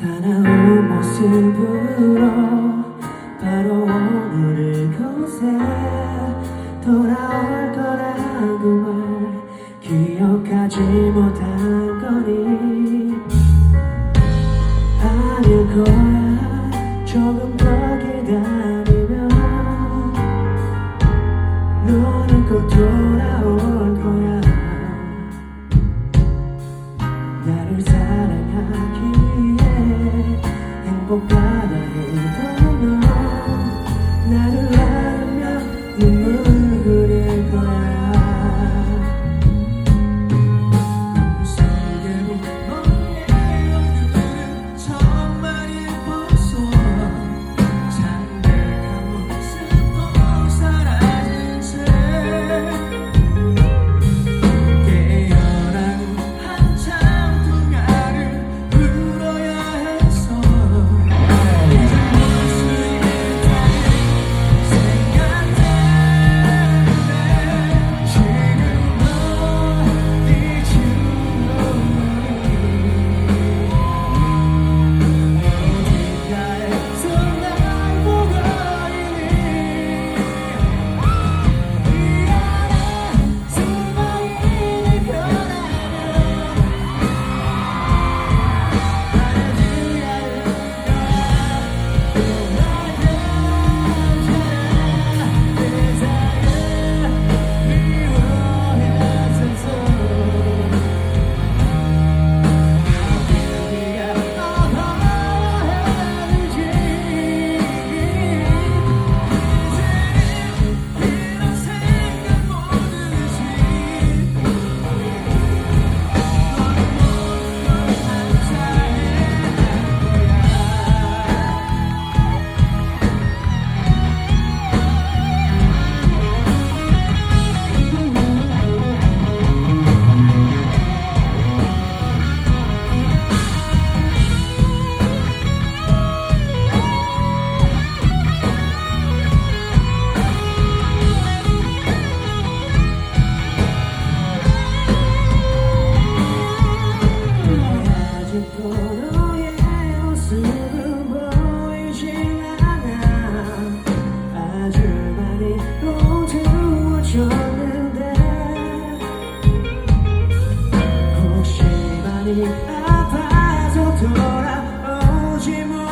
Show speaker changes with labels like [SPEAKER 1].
[SPEAKER 1] 다나온 모습으로 바로 오늘을 곳에 돌아올 거라고 말 기억하지 못한 거니. 아닐 거야. 조금 にあたぞとらおじも